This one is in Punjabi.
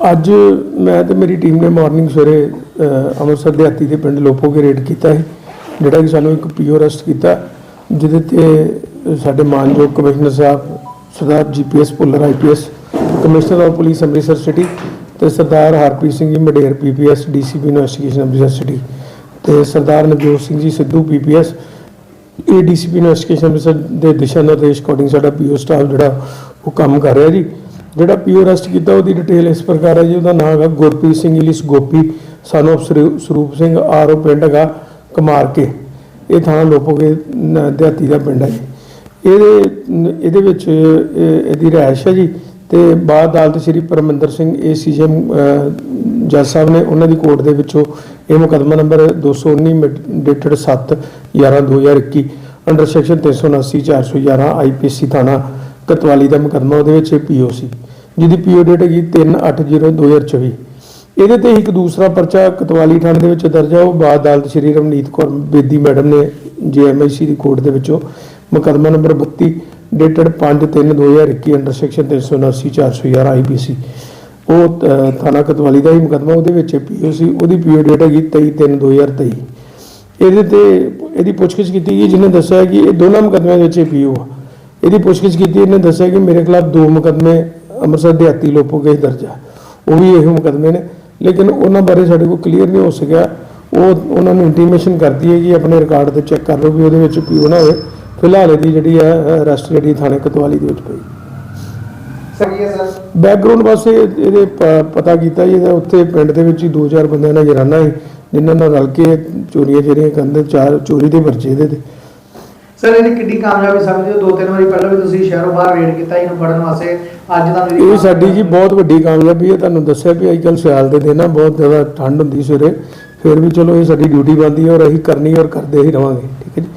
ਅੱਜ ਮੈਂ ਤੇ ਮੇਰੀ ਟੀਮ ਨੇ ਮਾਰਨਿੰਗ ਸਵੇਰੇ ਅੰਮ੍ਰਿਤਸਰ ਦੇ ਹਾਤੀ ਦੇ ਪਿੰਡ ਲੋਪੋਗੇ ਰੇਡ ਕੀਤਾ ਹੈ ਜਿਹੜਾ ਕਿ ਸਾਨੂੰ ਇੱਕ ਪੀਓ ਅਰੈਸਟ ਕੀਤਾ, ਜਿਹਦੇ ਤੇ ਸਾਡੇ ਮਾਨਯੋਗ commissioner Sahib, Sardar GPS Bhullar IPS commissioner of police Amritsar city ਤੇ Sardar Harpreet Singh ji Mader PPS DCP investigation Amritsar city ਤੇ Sardar Navjot Singh ji Sidhu PPS ADCP investigation Amritsar ਦੇ ਦਿਸ਼ਾ ਨਿਰਦੇਸ਼ ਅਕੋਰਡਿੰਗ ਸਾਡਾ ਪੀਓ ਸਟਾਫ ਜਿਹੜਾ ਉਹ ਕੰਮ ਕਰ ਰਿਹਾ ਜੀ। ਜਿਹੜਾ ਪੀਓ ਅਰੈਸਟ ਕੀਤਾ ਉਹਦੀ ਡਿਟੇਲ ਇਸ ਪ੍ਰਕਾਰ ਹੈ ਜੀ, ਉਹਦਾ ਨਾਮ ਹੈਗਾ Gurpreet Singh ਇਲਿਸ Gopi, son of ਸਰੂ, Sarup Singh RO ਪਿੰਡ ਹੈਗਾ ਕਮਾਰ ਕੇ ਇਹ ਥਾਣਾ ਲੋਪੋਗੇ ਦਿਹਾਤੀ ਦਾ ਪਿੰਡ ਹੈ ਜੀ। ਇਹਦੇ ਇਹਦੇ ਵਿੱਚ ਇਹਦੀ ਰਿਹਾਇਸ਼ ਹੈ ਜੀ ਤੇ ਬਾਅਦ ਅਦਾਲਤ ਸ੍ਰੀ ਪਰਮਿੰਦਰ ਸਿੰਘ ਏਸੀਜੀਐਮ ਜੱਜ ਸਾਹਿਬ ਨੇ ਉਹਨਾਂ ਦੀ ਕੋਰਟ ਦੇ ਵਿੱਚੋਂ ਇਹ ਮੁਕੱਦਮਾ number 219 dated 7 11 2021 under section 379 411 IPC ਥਾਣਾ ਕਤਵਾਲੀ ਦਾ ਮੁਕੱਦਮਾ ਉਹਦੇ ਵਿੱਚ ਪੀਓ ਸੀ, ਜਿਹਦੀ ਪੀਓ ਡੇਟ ਹੈਗੀ 380 2024 ਇਹਦੇ ਤੇ ਇੱਕ ਦੂਸਰਾ ਪਰਚਾ ਕਤਵਾਲੀ ਥਾਣੇ ਦੇ ਵਿੱਚ ਦਰਜ ਹੈ ਉਹ ਬਾਅਦ ਅਦਾਲਤ ਸ਼੍ਰੀ ਰਮਨੀਤ ਕੌਰ ਬੇਦੀ ਮੈਡਮ ਨੇ ਜੀਐਮਆਈਸੀ ਦੀ ਕੋਰਟ ਦੇ ਵਿੱਚੋਂ ਮੁਕੱਦਮਾ number 32 dated 5/3/2021 under section 379 411 IPC ਉਹ ਥਾਣਾ ਕਤਵਾਲੀ ਦਾ ਹੀ ਮੁਕੱਦਮਾ ਉਹਦੇ ਵਿੱਚ ਪੀਓ ਸੀ, ਉਹਦੀ ਪੀਓ ਡੇਟ ਹੈਗੀ 23/3/2023 ਇਹਦੇ ਤੇ, ਇਹਦੀ ਪੁੱਛਗਿੱਛ ਕੀਤੀ ਗਈ, ਜਿਹਨੇ ਦੱਸਿਆ ਕਿ ਇਹ ਦੋਨਾਂ ਮੁਕੱਦਮਿਆਂ ਦੇ ਵਿੱਚ ਪੀਓ ਆ। ਇਹਦੀ ਪੁੱਛਗਿੱਛ ਕੀਤੀ ਇਹਨੇ ਦੱਸਿਆ ਕਿ ਮੇਰੇ ਖਿਲਾਫ ਦੋ ਮੁਕੱਦਮੇ ਅੰਮ੍ਰਿਤਸਰ ਦਿਹਾਤੀ ਲੋਪੋ ਗਏ ਦਰਜ ਆ। ਉਹ ਵੀ ਇਹੋ ਮੁਕੱਦਮੇ ਨੇ। ਲੇਕਿਨ ਉਹਨਾਂ ਬਾਰੇ ਸਾਡੇ ਕੋਲ ਕਲੀਅਰ ਨਹੀਂ ਹੋ ਸਕਿਆ। ਉਹ ਉਹਨਾਂ ਨੂੰ ਇੰਟੀਮੇਸ਼ਨ ਕਰਦੀ ਹੈ ਕਿ ਆਪਣੇ ਰਿਕਾਰਡ ਤੇ ਚੈੱਕ ਕਰ ਲਓ ਵੀ ਉਹਦੇ ਵਿੱਚ ਪੀਓ ਨਾ ਹੋਵੇ। ਫਿਲਹਾਲ ਇਹਦੀ ਜਿਹੜੀ ਹੈ ਅਰੈਸਟ ਜਿਹੜੀ ਥਾਣੇ ਕਤਵਾਲੀ ਦੇ ਵਿੱਚ ਪਈ। ਹੈ ਬੈਕਗ੍ਰਾਉਂਡ ਵਾਸਤੇ ਇਹਦੇ ਪਤਾ ਕੀਤਾ ਜੀ ਇਹਦਾ ਉੱਥੇ ਪਿੰਡ ਦੇ ਵਿੱਚ ਹੀ ਦੋ ਚਾਰ ਬੰਦਿਆਂ ਨਾਲ ਜਰਾਨਾ ਸੀ ਜਿਨ੍ਹਾਂ ਨਾਲ ਰਲ ਕੇ ਚੋਰੀਆਂ ਜਿਹੜੀਆਂ ਕਰਦੇ ਚਾਰ ਚੋਰੀ ਦੇ ਪਰਚੇ ਇਹਦੇ ਤੇ ਸਰ ਇਹਦੀ ਕਿੰਨੀ ਕਾਮਯਾਬੀ ਸਮਝਦੇ ਹੋ ਦੋ ਤਿੰਨ ਵਾਰੀ ਪਹਿਲਾਂ ਵੀ ਤੁਸੀਂ ਸ਼ਹਿਰੋਂ ਬਾਹਰ ਰੇਡ ਕੀਤਾ ਇਹਨੂੰ ਫੜਨ ਵਾਸਤੇ ਅੱਜ ਦਾ ਇਹ ਸਾਡੀ ਜੀ ਬਹੁਤ ਵੱਡੀ ਕਾਮਯਾਬੀ ਹੈ ਤੁਹਾਨੂੰ ਦੱਸਿਆ ਵੀ ਅੱਜ ਕੱਲ੍ਹ ਸਿਆਲ ਦੇ ਦਿਨ ਆ ਬਹੁਤ ਜ਼ਿਆਦਾ ਠੰਡ ਹੁੰਦੀ ਸਵੇਰੇ। ਫਿਰ ਵੀ ਚਲੋ ਇਹ ਸਾਡੀ ਡਿਊਟੀ ਬਣਦੀ ਹੈ ਔਰ ਅਸੀਂ ਕਰਨੀ ਔਰ ਕਰਦੇ ਹੀ ਰਵਾਂਗੇ ਠੀਕ ਹੈ ਜੀ?